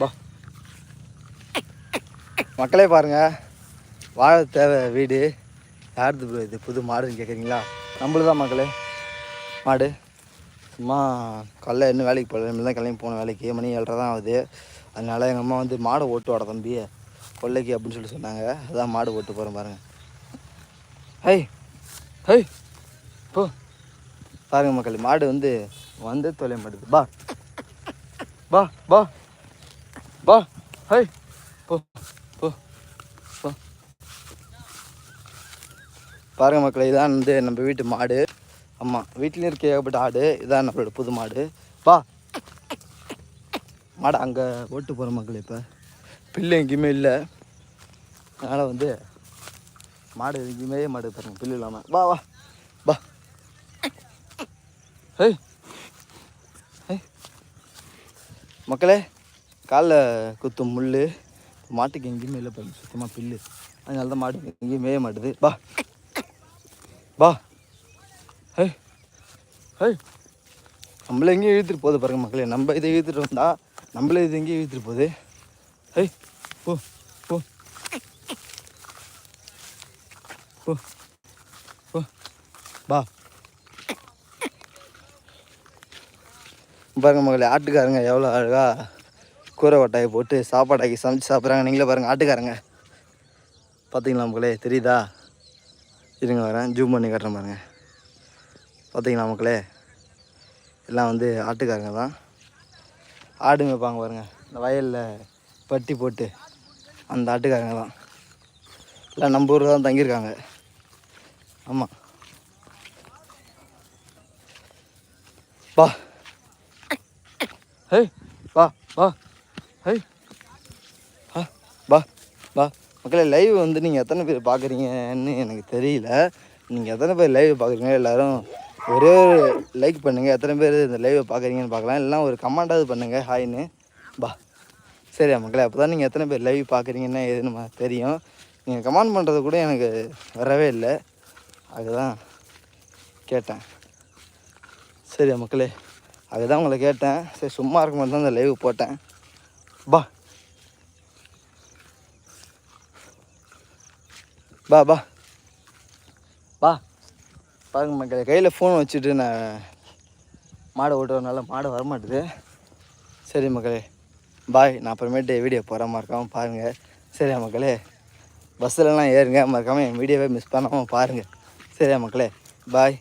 பா. மக்களே பாருங்க வாழ தேவை வீடு. யாருது ப்ரோ இது புது மாடுன்னு கேட்குறீங்களா நம்மளுதான் தான் மக்களே. மாடு. சும்மா காலைல இன்னும் வேலைக்கு போகல இனிமேல் தான் கிளம்பி போன வேலைக்கு. மணி ஏழரை தான் ஆகுது. அதனால எங்கள் அம்மா வந்து மாடை ஓட்டு வாட தம்பி கொல்லைக்கு அப்படின்னு சொல்லி சொன்னாங்க. அதான் மாடு ஓட்டு போகிறேன் பாருங்கள் ஹை ஹை போ. பாருங்க மக்கள் மாடு வந்து வந்து தொலை மாட்டுது. பா. பா பா. பா ஹை போ போ போ பாருங்க மக்களே இதான் வந்து நம்ம வீட்டு மாடு. ஆமாம் வீட்லேயும் இருக்க ஏகப்பட்ட ஆடு. இதான் நம்மளோட புது மாடு. பா மாடு அங்கே ஓட்டு போகிற மக்கள் இப்போ. பில்லு எங்கேயுமே இல்லை. அதனால் வந்து மாடு எங்கேயுமே மாடு பாருங்க பில்லு இல்லாமல் வா வா. பா ஹே. ஹே. மக்களே காலில் குத்தும் முள் மாட்டுக்கு எங்கேயுமே இல்லை பாருங்க சுத்தமாக பில்லு. அதனால தான் மாட்டுக்கு எங்கேயும் மேய மாட்டுது. பா பா ஹே. ஹே. நம்மள எங்கேயும் இழுத்துட்டு போகுது பாருங்க மக்களே. நம்ம இதை இழுத்துட்டு வந்தால் நம்மளே இது எங்கேயும் இழுத்துட்டு போகுது. ஹே. போ. போ. போ. போ. பா பாருங்க மகளே ஆட்டுக்காரங்க எவ்வளோ அழகா கூரை கொட்டாயை போட்டு சாப்பாடாக்கி சமைச்சு சாப்பிட்றாங்க. நீங்களே பாருங்கள் ஆட்டுக்காரங்க. பார்த்தீங்களா மக்களே தெரியுதா? இருங்க வரேன். ஜூம் பண்ணி காட்டுறேன் பாருங்கள் பார்த்தீங்களா மக்களே? எல்லாம் வந்து ஆட்டுக்காரங்க தான். ஆடு மேய்ப்பாங்க பாருங்கள் இந்த வயலில் பட்டி போட்டு அந்த ஆட்டுக்காரங்க தான். எல்லாம் நம்ம ஊரில் தான் தங்கியிருக்காங்க. ஆமாம் வா. ஹே வா வா. ஹே. ஆ பா பா மக்களே லைவ் வந்து நீங்கள் எத்தனை பேர் பார்க்குறீங்கன்னு எனக்கு தெரியல. நீங்கள் எத்தனை பேர் லைவ் பார்க்குறீங்க எல்லோரும் ஒரே ஒரு லைக் பண்ணுங்கள் எத்தனை பேர் இந்த லைவை பார்க்குறீங்கன்னு பார்க்கலாம் இல்லைனா ஒரு கமெண்டாவது பண்ணுங்கள் ஹாய்னு பா சரியா மக்களே அப்போ தான் நீங்கள் எத்தனை பேர் லைவ் பார்க்குறீங்கன்னா எதுன்னு தெரியும். நீங்கள் கமெண்ட் பண்ணுறது கூட எனக்கு வரவே இல்லை. அதுதான் கேட்டேன். சரியா மக்களே அதுதான் உங்களை கேட்டேன். சரி சும்மா இருக்க மாதிரி தான் இந்த லைவ் போட்டேன். பா பா பா பா பாருங்க மக்களே கையில் ஃபோன் வச்சுட்டு நான் மாடை ஓட்டுறதுனால மாடு வரமாட்டுது. சரி மக்களே பாய் நான் அப்புறமேட்டு வீடியோ போகிற மறக்காமல் பாருங்கள் சரியா மக்களே பஸ்ஸிலலாம் ஏறுங்க மறக்காமல் என் வீடியோவை மிஸ் பண்ணாமல் பாருங்கள் சரியா மக்களே பாய்